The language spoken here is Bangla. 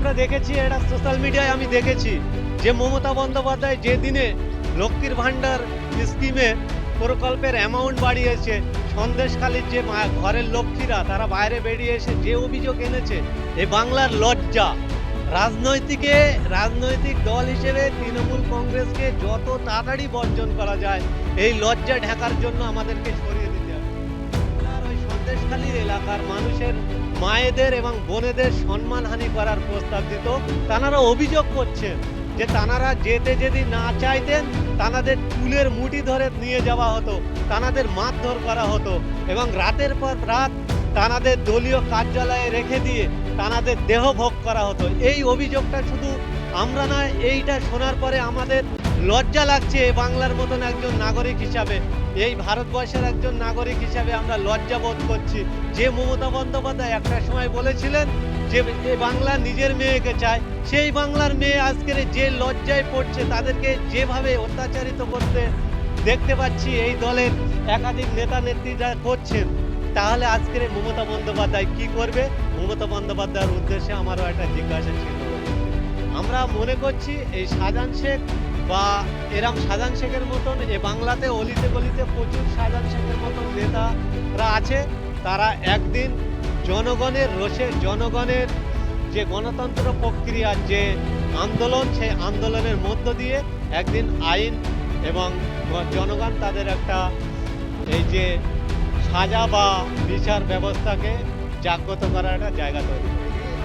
আমরা দেখেছি, এটা সোশ্যাল মিডিয়ায় আমি দেখেছি, যে মমতা বন্দ্যোপাধ্যায় যে দিনে লক্ষ্মীর ভাণ্ডার স্কিমে প্রকল্পের অ্যামাউন্ট বাড়িয়েছে, সন্দেশখালীর যে ঘরের লক্ষ্মীরা, তারা বাইরে বেরিয়ে এসে যে অভিযোগ এনেছে এই বাংলার লজ্জা। রাজনৈতিকে, রাজনৈতিক দল হিসেবে তৃণমূল কংগ্রেসকে যত তাড়াতাড়ি বর্জন করা যায়, এই লজ্জা ঢাকার জন্য আমাদেরকে বাংলার ওই এলাকার মানুষের মায়েদের এবং বোনেদের সম্মানহানি করার প্রস্তাব দিত। তানারা অভিযোগ করছেন যে তানারা যেতে যদি না চাইতেন তানাদের চুলের মুঠি ধরে নিয়ে যাওয়া হতো তানাদের মারধর করা হতো এবং রাতের পর রাত তানাদের দলীয় কার্যালয়ে রেখে দিয়ে তানাদের দেহ ভোগ করা হতো। এই অভিযোগটা শুধু আমরা না এইটা শোনার পরে আমাদের লজ্জা লাগছে বাংলার মতন একজন নাগরিক হিসাবে। এই ভারতবর্ষের একজন নাগরিক হিসাবে আমরা লজ্জা বোধ করছি। যে মমতা বন্দ্যোপাধ্যায় একটা সময় বলেছিলেন যে বাংলা নিজের মেয়েকে চায়। সেই বাংলার মেয়ে আজকের যে লজ্জায় পড়ছে, তাদেরকে যেভাবে অত্যাচারিত করতে দেখতে পাচ্ছি, এই দলের একাধিক নেতা নেত্রীরা করছেন। তাহলে আজকের মমতা বন্দ্যোপাধ্যায় কি করবে? মমতা বন্দ্যোপাধ্যায়ের উদ্দেশ্যে আমারও একটা জিজ্ঞাসা ছিল। আমরা মনে করছি এই শাহজাহান শেখ বা এরম শাহজাহান শেখের মতন এ বাংলাতে অলিতে গলিতে প্রচুর শাহজাহান শেখের মতন নেতারা আছে তারা একদিন জনগণের রোষে, জনগণের যে গণতন্ত্র প্রক্রিয়ার যে আন্দোলন, সেই আন্দোলনের মধ্য দিয়ে একদিন আইন এবং জনগণ তাদের একটা এই যে সাজা বা বিচার ব্যবস্থাকে জাগ্রত করার একটা জায়গা তৈরি।